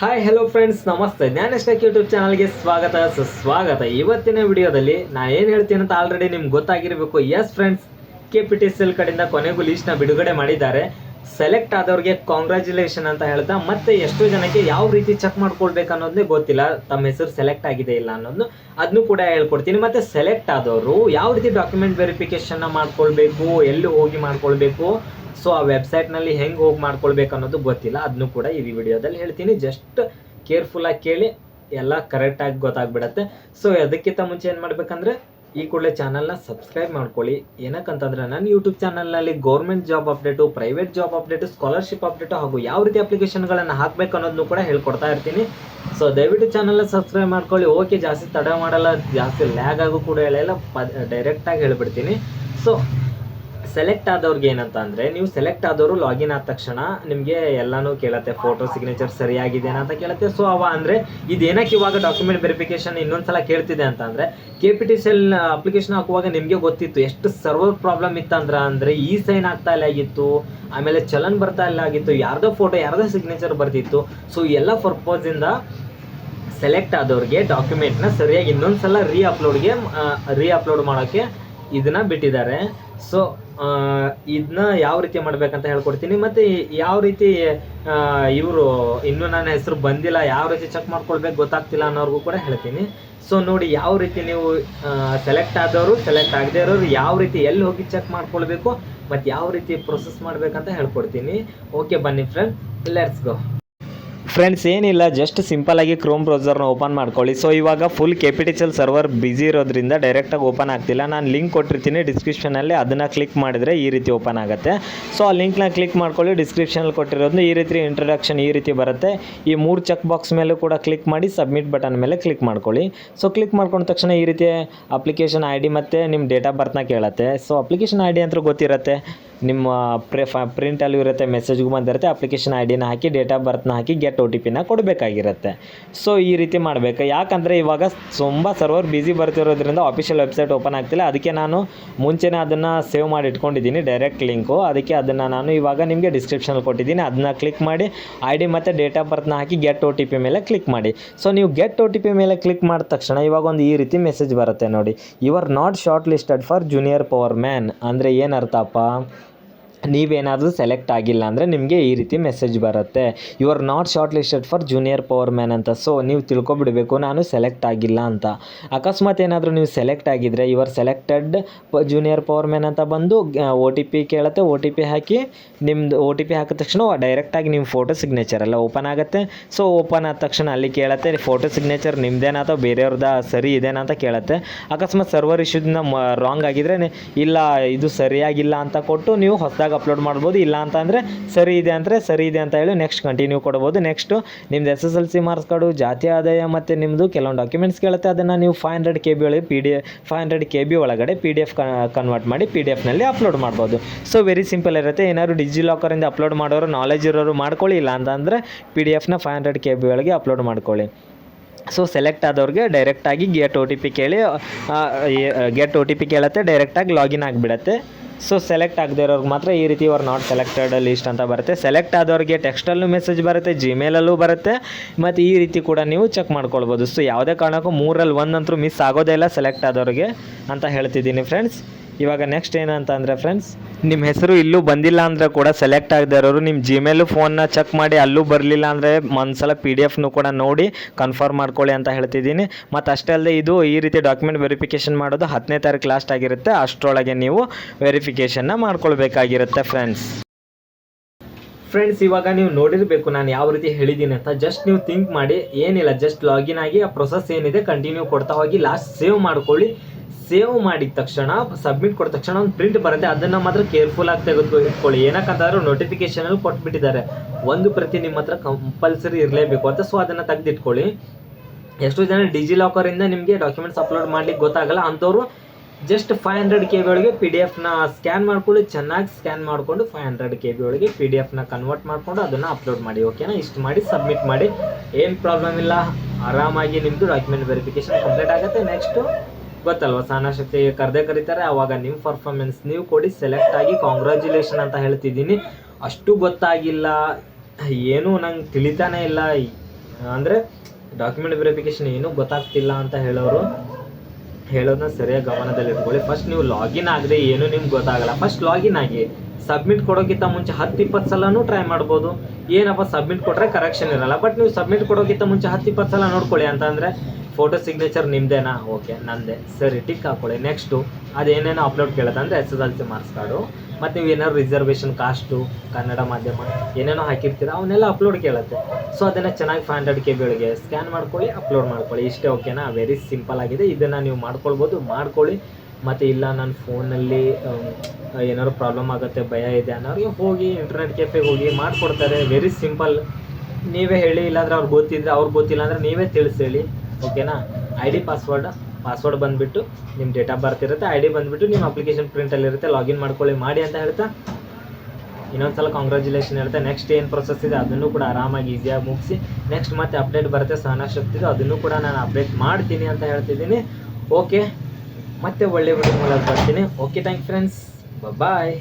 Hi hello friends ನಮಸ್ತೆ. ಜ್ಞಾನೇಶ್ಟೆಕ್ YouTube ಚಾನಲ್ಗೆ ಸ್ವಾಗತ. ಸುಸ್ವಾಗತ. ಇವತ್ತಿನ ವಿಡಿಯೋದಲ್ಲಿ ನಾನು ಏನು ಹೇಳ್ತೀನಿ ಅಂತ ಆಲ್ರೆಡಿ ನಿಮ್ಗೆ ಗೊತ್ತಾಗಿರಬೇಕು. Yes friends K P T C L ಕಡೆಯಿಂದ ಕೊನೆಗೂ ಲೀಸ್ಟ್ನ ಬಿಡುಗಡೆ ಮಾಡಿದ್ದಾರೆ. ಸೆಲೆಕ್ಟ್ ಆದವ್ರಿಗೆ ಕಾಂಗ್ರ್ಯಾಚುಲೇಷನ್ ಅಂತ ಹೇಳ್ತಾ, ಮತ್ತೆ ಎಷ್ಟೋ ಜನಕ್ಕೆ ಯಾವ ರೀತಿ ಚೆಕ್ ಮಾಡ್ಕೊಳ್ಬೇಕು ಅನ್ನೋದನ್ನೇ ಗೊತ್ತಿಲ್ಲ. ತಮ್ಮ ಹೆಸರು ಸೆಲೆಕ್ಟ್ ಆಗಿದೆ ಇಲ್ಲ ಅನ್ನೋದು ಅದನ್ನು ಕೂಡ ಹೇಳ್ಕೊಡ್ತೀನಿ. ಮತ್ತೆ ಸೆಲೆಕ್ಟ್ ಆದವರು ಯಾವ ರೀತಿ ಡಾಕ್ಯುಮೆಂಟ್ ವೆರಿಫಿಕೇಷನ್ನ ಮಾಡ್ಕೊಳ್ಬೇಕು, ಎಲ್ಲಿ ಹೋಗಿ ಮಾಡ್ಕೊಳ್ಬೇಕು ಸೊ ಆ ವೆಬ್ಸೈಟ್ನಲ್ಲಿ ಹೆಂಗೆ ಹೋಗಿ ಮಾಡ್ಕೊಳ್ಬೇಕು ಅನ್ನೋದು ಗೊತ್ತಿಲ್ಲ. ಅದನ್ನು ಕೂಡ ಈ ವಿಡಿಯೋದಲ್ಲಿ ಹೇಳ್ತೀನಿ. ಜಸ್ಟ್ ಕೇರ್ಫುಲ್ಲಾಗಿ ಕೇಳಿ, ಎಲ್ಲ ಕರೆಕ್ಟಾಗಿ ಗೊತ್ತಾಗ್ಬಿಡತ್ತೆ. ಸೊ ಅದಕ್ಕಿಂತ ಮುಂಚೆ ಏನು ಮಾಡ್ಬೇಕಂದ್ರೆ, ಈ ಕೂಡಲೇ ಚಾನಲ್ನ ಸಬ್ಸ್ಕ್ರೈಬ್ ಮಾಡ್ಕೊಳ್ಳಿ. ಏನಕ್ಕಂತಂದ್ರೆ ನನ್ನ ಯೂಟ್ಯೂಬ್ ಚಾನಲ್ನಲ್ಲಿ government job update private job update scholarship update ಹಾಗೂ ಯಾವ ರೀತಿ ಅಪ್ಲಿಕೇಶನ್ಗಳನ್ನು ಹಾಕಬೇಕು ಅನ್ನೋದನ್ನು ಕೂಡ ಹೇಳ್ಕೊಡ್ತಾ ಇರ್ತೀನಿ. ಸೊ ದಯವಿಟ್ಟು ಚಾನಲ್ನ ಸಬ್ಸ್ಕ್ರೈಬ್ ಮಾಡ್ಕೊಳ್ಳಿ. ಓಕೆ ಜಾಸ್ತಿ ತಡ ಮಾಡಲ್ಲ. ಜಾಸ್ತಿ ಲ್ಯಾಗ್ ಆಗು ಕೂಡ ಹೇಳಲ್ಲ ಪ ಡೈರೆಕ್ಟಾಗಿ ಹೇಳ್ಬಿಡ್ತೀನಿ. ಸೊ ಸೆಲೆಕ್ಟ್ ಆದವ್ರಿಗೆ ಏನಂತ ಅಂದರೆ ನೀವು ಸೆಲೆಕ್ಟ್ ಆದವರು ಲಾಗಿನ್ ಆದ ತಕ್ಷಣ ನಿಮಗೆ ಎಲ್ಲಾನು ಕೇಳತ್ತೆ ಫೋಟೋ ಸಿಗ್ನೇಚರ್ ಸರಿಯಾಗಿದೆನಾ ಅಂತ ಕೇಳುತ್ತೆ. ಸೊ ಅವ ಅಂದರೆ ಇದೇನಕ್ಕೆ ಇವಾಗ ಡಾಕ್ಯುಮೆಂಟ್ ವೆರಿಫಿಕೇಶನ್ ಇನ್ನೊಂದ್ಸಲ ಕೇಳ್ತಿದೆ ಅಂತ ಅಂದರೆ K P T C L application ಹಾಕುವಾಗ ನಿಮಗೆ ಗೊತ್ತಿತ್ತು ಎಷ್ಟು ಸರ್ವರ್ ಪ್ರಾಬ್ಲಮ್ ಇತ್ತಂದ್ರೆ ಅಂದರೆ ಈ ಸೈನ್ ಆಗ್ತಾ ಇಲ್ಲ ಆಗಿತ್ತು, ಆಮೇಲೆ ಚಲನ್ ಬರ್ತಾ ಇಲ್ಲ ಆಗಿತ್ತು, ಯಾರ್ದೋ ಫೋಟೋ ಯಾರ್ದೋ ಸಿಗ್ನೇಚರ್ ಬರ್ತಿತ್ತು. ಸೊ ಎಲ್ಲ ಪರ್ಪೋಸಿಂದ ಸೆಲೆಕ್ಟ್ ಆದವ್ರಿಗೆ ಡಾಕ್ಯುಮೆಂಟ್ನ ಸರಿಯಾಗಿ ಇನ್ನೊಂದ್ಸಲ ರೀ ಅಪ್ಲೋಡ್ಗೆ ರೀ ಅಪ್ಲೋಡ್ ಮಾಡೋಕ್ಕೆ ಇದನ್ನ ಬಿಟ್ಟಿದ್ದಾರೆ. ಸೊ ಇದನ್ನ ಯಾವ ರೀತಿ ಮಾಡ್ಬೇಕಂತ ಹೇಳ್ಕೊಡ್ತೀನಿ. ಮತ್ತು ಯಾವ ರೀತಿ ಇವರು ಇನ್ನೂ ನನ್ನ ಹೆಸರು ಬಂದಿಲ್ಲ, ಯಾವ ರೀತಿ ಚೆಕ್ ಮಾಡ್ಕೊಳ್ಬೇಕು ಗೊತ್ತಾಗ್ತಿಲ್ಲ ಅನ್ನೋರ್ಗೂ ಕೂಡ ಹೇಳ್ತೀನಿ. ಸೊ ನೋಡಿ ಯಾವ ರೀತಿ ನೀವು ಸೆಲೆಕ್ಟ್ ಆದವರು ಸೆಲೆಕ್ಟ್ ಆಗದೆ ಇರೋರು ಯಾವ ರೀತಿ ಎಲ್ಲಿ ಹೋಗಿ ಚೆಕ್ ಮಾಡ್ಕೊಳ್ಬೇಕು ಮತ್ತು ಯಾವ ರೀತಿ ಪ್ರೊಸೆಸ್ ಮಾಡ್ಬೇಕಂತ ಹೇಳ್ಕೊಡ್ತೀನಿ. ಓಕೆ ಬನ್ನಿ ಫ್ರೆಂಡ್ ಲೆಟ್ಸ್ ಗೋ ಫ್ರೆಂಡ್ಸ್ ಏನಿಲ್ಲ ಜಸ್ಟ್ ಸಿಂಪಲ್ ಆಗಿ ಕ್ರೋಮ್ ಬ್ರೌಸರ್ನ ಓಪನ್ ಮಾಡ್ಕೊಳ್ಳಿ. ಸೊ ಇವಾಗ ಫುಲ್ ಕೆಪಿಟಿಸಲ್ ಸರ್ವರ್ ಬ್ಯುಸಿ ಇರೋದ್ರಿಂದ ಡೈರೆಕ್ಟಾಗಿ ಓಪನ್ ಆಗ್ತಿಲ್ಲ. ನಾನು ಲಿಂಕ್ ಕೊಟ್ಟಿರ್ತೀನಿ ಡಿಸ್ಕ್ರಿಪ್ಷನಲ್ಲಿ ಅದನ್ನು ಕ್ಲಿಕ್ ಮಾಡಿದರೆ ಈ ರೀತಿ ಓಪನ್ ಆಗುತ್ತೆ. ಸೊ ಆ ಲಿಂಕ್ನ ಕ್ಲಿಕ್ ಮಾಡ್ಕೊಳ್ಳಿ ಡಿಸ್ಕ್ರಿಪ್ಷನಲ್ಲಿ ಕೊಟ್ಟಿರೋದು ಈ ರೀತಿ ಇಂಟ್ರಡಕ್ಷನ್ ಈ ರೀತಿ ಬರುತ್ತೆ. ಈ ಮೂರು ಚೆಕ್ ಬಾಕ್ಸ್ ಮೇಲೂ ಕೂಡ ಕ್ಲಿಕ್ ಮಾಡಿ ಸಬ್ಮಿಟ್ ಬಟನ್ ಮೇಲೆ ಕ್ಲಿಕ್ ಮಾಡ್ಕೊಳ್ಳಿ. ಸೊ ಕ್ಲಿಕ್ ಮಾಡ್ಕೊಂಡ ತಕ್ಷಣ ಈ ರೀತಿ ಅಪ್ಲಿಕೇಶನ್ ಐ ಡಿ ಮತ್ತು ನಿಮ್ಮ ಡೇಟ್ ಆಫ್ ಬರ್ತ್ನ ಕೇಳುತ್ತೆ. ಸೊ ಅಪ್ಲಿಕೇಶನ್ ಐ ಡಿ ಅಂತ ಗೊತ್ತಿರುತ್ತೆ. ನಿಮ್ಮ ಪ್ರೆ ಪ್ರಿಂಟಲ್ಲೂ ಇರುತ್ತೆ ಮೆಸೇಜ್ಗೂ ಬಂದಿರುತ್ತೆ ಅಪ್ಲಿಕೇಶನ್ ಐ ಡಿನ ಹಾಕಿ ಡೇಟ್ ಆಫ್ ಬರ್ತ್ನ ಹಾಕಿ ಗೆಟ್ ಒ ಟಿ ಪಿನ ಕೊಡಬೇಕಾಗಿರುತ್ತೆ. ಸೊ ಈ ರೀತಿ ಮಾಡಬೇಕು. ಯಾಕಂದರೆ ಇವಾಗ ತುಂಬ ಸರ್ವರ್ ಬಿಸಿ ಬರ್ತಿರೋದ್ರಿಂದ ಆಫಿಷಿಯಲ್ ವೆಬ್ಸೈಟ್ ಓಪನ್ ಆಗ್ತಿಲ್ಲ. ಅದಕ್ಕೆ ನಾನು ಮುಂಚೆನೇ ಅದನ್ನು ಸೇವ್ ಮಾಡಿ ಇಟ್ಕೊಂಡಿದ್ದೀನಿ ಡೈರೆಕ್ಟ್ ಲಿಂಕು ಅದಕ್ಕೆ ಅದನ್ನು ನಾನು ಇವಾಗ ನಿಮಗೆ ಡಿಸ್ಕ್ರಿಪ್ಷನಲ್ಲಿ ಕೊಟ್ಟಿದ್ದೀನಿ. ಅದನ್ನ ಕ್ಲಿಕ್ ಮಾಡಿ ಐ ಡಿ ಮತ್ತು ಡೇಟ್ ಆಫ್ ಬರ್ತ್ನ ಹಾಕಿ ಗೆಟ್ ಒ ಟಿ ಪಿ ಮೇಲೆ ಕ್ಲಿಕ್ ಮಾಡಿ. ಸೊ ನೀವು ಗೆಟ್ ಒ ಟಿ ಪಿ ಮೇಲೆ ಕ್ಲಿಕ್ ಮಾಡಿದ ತಕ್ಷಣ ಇವಾಗ ಒಂದು ಈ ರೀತಿ ಮೆಸೇಜ್ ಬರುತ್ತೆ ನೋಡಿ. You are not shortlisted for junior power man ಅಂದರೆ ಏನರ್ಥಪ್ಪ ನೀವೇನಾದರೂ ಸೆಲೆಕ್ಟ್ ಆಗಿಲ್ಲ ಅಂದರೆ ನಿಮಗೆ ಈ ರೀತಿ ಮೆಸೇಜ್ ಬರುತ್ತೆ. You are not shortlisted for junior power man ಅಂತ. ಸೊ ನೀವು ತಿಳ್ಕೊಬಿಡಬೇಕು, ನಾನು ಸೆಲೆಕ್ಟ್ ಆಗಿಲ್ಲ ಅಂತ. ಅಕಸ್ಮಾತ್ ಏನಾದರೂ ನೀವು ಸೆಲೆಕ್ಟ್ ಆಗಿದ್ದರೆ you are selected junior power man ಅಂತ ಬಂದು ಒ ಟಿ ಪಿ ಕೇಳುತ್ತೆ. ಒ ಟಿ ಪಿ ಹಾಕಿ ನಿಮ್ಮದು ಒ ಟಿ ಪಿ ಹಾಕಿದ ತಕ್ಷಣ ಡೈರೆಕ್ಟಾಗಿ ನಿಮ್ಮ ಫೋಟೋ ಸಿಗ್ನೇಚರ್ ಎಲ್ಲ ಓಪನ್ ಆಗುತ್ತೆ. ಸೊ ಓಪನ್ ಆದ ತಕ್ಷಣ ಅಲ್ಲಿ ಕೇಳುತ್ತೆ ಫೋಟೋ ಸಿಗ್ನೇಚರ್ ನಿಮ್ಮದೇನಾ ಅಥವಾ ಬೇರೆಯವ್ರದ್ದು ಸರಿ ಇದೇನಾ ಅಂತ ಕೇಳುತ್ತೆ. ಅಕಸ್ಮಾತ್ ಸರ್ವರ್ ಇಶ್ಯೂದಿಂದ ರಾಂಗ್ ಆಗಿದ್ರೆ ಇಲ್ಲ, ಇದು ಸರಿಯಾಗಿಲ್ಲ ಅಂತ ಕೊಟ್ಟು ನೀವು ಹೊಸದಾಗಿ ಅಪ್ಲೋಡ್ ಮಾಡ್ಬೋದು. ಇಲ್ಲ ಅಂತ ಅಂದರೆ ಸರಿ ಇದೆ ಅಂದರೆ ಸರಿ ಇದೆ ಅಂತ ಹೇಳಿ ನೆಕ್ಸ್ಟ್ ಕಂಟಿನ್ಯೂ ಕೊಡ್ಬೋದು. ನೆಕ್ಸ್ಟು ನಿಮ್ದು S S L C marks card ಜಾತಿ ಆದಾಯ ಮತ್ತು ನಿಮ್ಮದು ಕೆಲವೊಂದು ಡಾಕ್ಯುಮೆಂಟ್ಸ್ ಕೇಳುತ್ತೆ. ಅದನ್ನು ನೀವು ಫೈವ್ ಹಂಡ್ರೆಡ್ ಕೆ ಬಿ ಒಳಗೆ P D five hundred K B ಒಳಗಡೆ ಪಿ ಡಿ ಎಫ್ ಕನ್ವರ್ಟ್ ಮಾಡಿ ಪಿ ಡಿ ಎಫ್ನಲ್ಲಿ ಅಪ್ಲೋಡ್ ಮಾಡ್ಬೋದು. ಸೊ ವೆರಿ ಸಿಂಪಲ್ ಇರುತ್ತೆ. ಏನಾದ್ರು ಡಿಜಿ ಲಾಕರಿಂದ ಅಪ್ಲೋಡ್ ಮಾಡೋರು ನಾಲೆಜ್ ಇರೋರು ಮಾಡ್ಕೊಳ್ಳಿ. ಇಲ್ಲ ಅಂತಂದರೆ ಪಿ ಡಿ ಎಫ್ನ ಫೈವ್ ಹಂಡ್ರೆಡ್ ಕೆ ಬಿ ಒಳಗೆ ಅಪ್ಲೋಡ್ ಮಾಡ್ಕೊಳ್ಳಿ. ಸೊ ಸೆಲೆಕ್ಟ್ ಆದವ್ರಿಗೆ ಡೈರೆಕ್ಟಾಗಿ ಗೆಟ್ ಒ ಟಿ ಪಿ ಕೇಳಿ ಗೆಟ್ ಒ ಟಿ ಪಿ ಕೇಳುತ್ತೆ. ಡೈರೆಕ್ಟಾಗಿ ಲಾಗಿನ್ ಆಗಿಬಿಡತ್ತೆ. ಸೊ ಸೆಲೆಕ್ಟ್ ಆಗದೆ ಇರೋರ್ಗೆ ಮಾತ್ರ ಈ ರೀತಿ ಅವ್ರು ನಾಟ್ ಸೆಲೆಕ್ಟೆಡ್ ಲಿಸ್ಟ್ ಅಂತ ಬರುತ್ತೆ. ಸೆಲೆಕ್ಟ್ ಆದವ್ರಿಗೆ ಟೆಕ್ಸ್ಟಲ್ಲೂ ಮೆಸೇಜ್ ಬರುತ್ತೆ ಜಿಮೇಲಲ್ಲೂ ಬರುತ್ತೆ. ಮತ್ತು ಈ ರೀತಿ ಕೂಡ ನೀವು ಚೆಕ್ ಮಾಡ್ಕೊಳ್ಬೋದು. ಸೊ ಯಾವುದೇ ಕಾರಣಕ್ಕೂ ಮೂರಲ್ಲಿ ಒಂದಂತರೂ ಮಿಸ್ ಆಗೋದೇ ಇಲ್ಲ ಸೆಲೆಕ್ಟ್ ಆದವ್ರಿಗೆ ಅಂತ ಹೇಳ್ತಿದ್ದೀನಿ ಫ್ರೆಂಡ್ಸ್ ಇವಾಗ ನೆಕ್ಸ್ಟ್ ಏನಂತ ಅಂದರೆ ಫ್ರೆಂಡ್ಸ್ ನಿಮ್ಮ ಹೆಸರು ಇಲ್ಲೂ ಬಂದಿಲ್ಲ ಅಂದರೆ ಕೂಡ ಸೆಲೆಕ್ಟ್ ಆಗದೆ ಇರೋರು ನಿಮ್ಮ ಜಿಮೇಲು ಫೋನ್ನ ಚೆಕ್ ಮಾಡಿ ಅಲ್ಲೂ ಬರಲಿಲ್ಲ ಅಂದರೆ ಒಂದ್ಸಲ ಪಿ ಡಿ ಎಫ್ನು ಕೂಡ ನೋಡಿ ಕನ್ಫರ್ಮ್ ಮಾಡ್ಕೊಳ್ಳಿ ಅಂತ ಹೇಳ್ತಿದ್ದೀನಿ. ಮತ್ತು ಅಷ್ಟೇ ಅಲ್ಲದೆ ಇದು ಈ ರೀತಿ ಡಾಕ್ಯುಮೆಂಟ್ ವೆರಿಫಿಕೇಷನ್ ಮಾಡೋದು ಹತ್ತನೇ ತಾರೀಕು ಲಾಸ್ಟ್ ಆಗಿರುತ್ತೆ. ಅಷ್ಟರೊಳಗೆ ನೀವು ವೆರಿಫಿಕೇಷನ್ನ ಮಾಡ್ಕೊಳ್ಬೇಕಾಗಿರುತ್ತೆ ಫ್ರೆಂಡ್ಸ್ ಫ್ರೆಂಡ್ಸ್ ಇವಾಗ ನೀವು ನೋಡಿರಬೇಕು ನಾನು ಯಾವ ರೀತಿ ಹೇಳಿದ್ದೀನಿ ಅಂತ. ಜಸ್ಟ್ ನೀವು ಥಿಂಕ್ ಮಾಡಿ ಏನಿಲ್ಲ ಜಸ್ಟ್ ಲಾಗಿನ್ ಆಗಿ ಆ ಪ್ರೊಸೆಸ್ ಏನಿದೆ ಕಂಟಿನ್ಯೂ ಕೊಡ್ತಾ ಹೋಗಿ ಲಾಸ್ಟ್ ಸೇವ್ ಮಾಡ್ಕೊಳ್ಳಿ. ಸೇವ್ ಮಾಡಿದ ತಕ್ಷಣ, ಸಬ್ಮಿಟ್ ಕೊಟ್ಟ ತಕ್ಷಣ ಒಂದು ಪ್ರಿಂಟ್ ಬರುತ್ತೆ, ಅದನ್ನು ಮಾತ್ರ ಕೇರ್ಫುಲ್ ಆಗಿ ತೆಗೆದು ಇಟ್ಕೊಳ್ಳಿ ಏನಕ್ಕಂತಂದ್ರೆ ನೋಟಿಫಿಕೇಷನಲ್ಲಿ ಕೊಟ್ಬಿಟ್ಟಿದ್ದಾರೆ. ಒಂದು ಪ್ರತಿ ನಿಮ್ಮ ಹತ್ರ ಕಂಪಲ್ಸರಿ ಇರಲೇಬೇಕು ಅಂತ ಸೊ ಅದನ್ನು ತೆಗೆದಿಟ್ಕೊಳ್ಳಿ. ಎಷ್ಟೋ ಜನ ಡಿಜಿ ಲಾಕರಿಂದ ನಿಮಗೆ ಡಾಕ್ಯುಮೆಂಟ್ಸ್ ಅಪ್ಲೋಡ್ ಮಾಡ್ಲಿಕ್ಕೆ ಗೊತ್ತಾಗಲ್ಲ, ಅಂಥವ್ರು just five hundred K B ಒಳಗೆ ಪಿ ಡಿ ಎಫ್ನ ಸ್ಕ್ಯಾನ್ ಮಾಡ್ಕೊಳ್ಳಿ, ಚೆನ್ನಾಗಿ ಸ್ಕ್ಯಾನ್ ಮಾಡಿಕೊಂಡು ಫೈವ್ ಹಂಡ್ರೆಡ್ ಕೆ ಬಿ ಒಳಗೆ ಪಿ ಡಿ ಎಫ್ನ ಕನ್ವರ್ಟ್ ಮಾಡಿಕೊಂಡು ಅದನ್ನು ಅಪ್ಲೋಡ್ ಮಾಡಿ ಓಕೆನಾ ಇಷ್ಟು ಮಾಡಿ ಸಬ್ಮಿಟ್ ಮಾಡಿ. ಏನು ಪ್ರಾಬ್ಲಮ್ ಇಲ್ಲ, ಆರಾಮಾಗಿ ನಿಮ್ಮದು ಡಾಕ್ಯುಮೆಂಟ್ ವೆರಿಫಿಕೇಶನ್ ಕಂಪ್ಲೀಟ್ ಆಗುತ್ತೆ. ನೆಕ್ಸ್ಟು ಗೊತ್ತಲ್ವಾ? ಸಹನ ಶಕ್ತಿ ಕರೆದೇ ಕರೀತಾರೆ. ಆವಾಗ ನಿಮ್ಮ ಪರ್ಫಾರ್ಮೆನ್ಸ್ ನೀವು ಕೊಡಿ ಸೆಲೆಕ್ಟ್ ಆಗಿ ಕಾಂಗ್ರ್ಯಾಚುಲೇಷನ್ ಅಂತ ಹೇಳ್ತಿದ್ದೀನಿ. ಅಷ್ಟು ಗೊತ್ತಾಗಿಲ್ಲ. ಏನೂ ನಂಗೆ ತಿಳಿತಾನೆ ಇಲ್ಲ. ಅಂದರೆ ಡಾಕ್ಯುಮೆಂಟ್ ವೆರಿಫಿಕೇಶನ್ ಏನೂ ಗೊತ್ತಾಗ್ತಿಲ್ಲ ಅಂತ ಹೇಳೋರು ಹೇಳೋದನ್ನ ಸರಿಯಾಗಿ ಗಮನದಲ್ಲಿ ಇಟ್ಕೊಳ್ಳಿ ಫಸ್ಟ್ ನೀವು ಲಾಗಿನ್ ಆಗದೆ ಏನು ನಿಮ್ಗೆ ಗೊತ್ತಾಗಲ್ಲ. ಫಸ್ಟ್ ಲಾಗಿನ್ ಆಗಿ ಸಬ್ಮಿಟ್ ಕೊಡೋಕ್ಕಿಂತ ಮುಂಚೆ ಹತ್ತು ಇಪ್ಪತ್ತು ಸಲನೂ ಟ್ರೈ ಮಾಡ್ಬೋದು. ಏನಪ್ಪ ಸಬ್ಮಿಟ್ ಕೊಟ್ಟರೆ ಕರೆಕ್ಷನ್ ಇರಲ್ಲ. ಬಟ್ ನೀವು ಸಬ್ಮಿಟ್ ಕೊಡೋಕ್ಕಿಂತ ಮುಂಚೆ ಹತ್ತು ಇಪ್ಪತ್ತು ಸಲ ನೋಡ್ಕೊಳ್ಳಿ. ಅಂತಂದರೆ ಫೋಟೋ ಸಿಗ್ನೇಚರ್ ನಿಮ್ಮದೇನಾ ಓಕೆ ನಂದೇ. ಸರಿ ಟಿಕ್ ಹಾಕೊಳ್ಳಿ. ನೆಕ್ಸ್ಟು ಅದೇನೇನೋ ಅಪ್ಲೋಡ್ ಕೇಳುತ್ತೆ ಅಂದರೆ S S L C marks card ಮತ್ತು ನೀವು ಏನಾದ್ರು ರಿಸರ್ವೇಷನ್ ಕಾಸ್ಟು ಕನ್ನಡ ಮಾಧ್ಯಮ ಏನೇನೋ ಹಾಕಿರ್ತೀರ, ಅವನ್ನೆಲ್ಲ ಅಪ್ಲೋಡ್ ಕೇಳುತ್ತೆ. ಸೊ ಅದನ್ನು ಚೆನ್ನಾಗಿ ಫೈವ್ ಹಂಡ್ರೆಡ್ ಕೆ ಸ್ಕ್ಯಾನ್ ಮಾಡ್ಕೊಳ್ಳಿ ಅಪ್ಲೋಡ್ ಮಾಡ್ಕೊಳ್ಳಿ. ಇಷ್ಟೇ ಓಕೆನಾ ವೆರಿ ಸಿಂಪಲ್ ಆಗಿದೆ. ಇದನ್ನು ನೀವು ಮಾಡ್ಕೊಳ್ಬೋದು, ಮಾಡ್ಕೊಳ್ಳಿ. ಮತ್ತು ಇಲ್ಲ ನನ್ನ ಫೋನಲ್ಲಿ ಏನಾದ್ರು ಪ್ರಾಬ್ಲಮ್ ಆಗುತ್ತೆ, ಭಯ ಇದೆ ಅನ್ನೋರಿಗೆ ಹೋಗಿ ಇಂಟರ್ನೆಟ್ ಕೆಫೆಗೆ ಹೋಗಿ ಮಾಡಿಕೊಡ್ತಾರೆ. ವೆರಿ ಸಿಂಪಲ್ ನೀವೇ ಹೇಳಿ, ಇಲ್ಲಾಂದ್ರೆ ಅವ್ರು ಗೊತ್ತಿದ್ರೆ, ಅವ್ರು ಗೊತ್ತಿಲ್ಲ ಅಂದರೆ ನೀವೇ ತಿಳಿಸಿ ಹೇಳಿ ಓಕೆನಾ ಐ ಡಿ ಪಾಸ್ವರ್ಡ್ ಪಾಸ್ವರ್ಡ್ ಬಂದುಬಿಟ್ಟು ನಿಮ್ಮ ಡೇಟ್ ಆಫ್ ಬರ್ತ್ ಇರುತ್ತೆ. ಐ ಡಿ ಬಂದುಬಿಟ್ಟು ನಿಮ್ಮ ಅಪ್ಲಿಕೇಶನ್ ಪ್ರಿಂಟಲ್ಲಿರುತ್ತೆ ಲಾಗಿನ್ ಮಾಡ್ಕೊಳ್ಳಿ, ಮಾಡಿ ಅಂತ ಹೇಳ್ತಾ ಇನ್ನೊಂದು ಸಲ ಕಾಂಗ್ರ್ಯಾಚುಲೇಷನ್ ಇರುತ್ತೆ ನೆಕ್ಸ್ಟ್ ಏನು ಪ್ರೊಸೆಸ್ ಇದೆ, ಅದನ್ನು ಕೂಡ ಆರಾಮಾಗಿ ಈಸಿಯಾಗಿ ಮುಗಿಸಿ ನೆಕ್ಸ್ಟ್ ಮತ್ತೆ ಅಪ್ಡೇಟ್ ಬರುತ್ತೆ ಸಹನಾ ಶಕ್ತಿದು ಅದನ್ನು ಕೂಡ ನಾನು ಅಪ್ಡೇಟ್ ಮಾಡ್ತೀನಿ ಅಂತ ಹೇಳ್ತಿದ್ದೀನಿ. ಓಕೆ ಮತ್ತೆ ಒಳ್ಳೆ ವಿಡಿಯೋ ಮೂಲಕ ಬರ್ತೀನಿ. Okay thank friends bye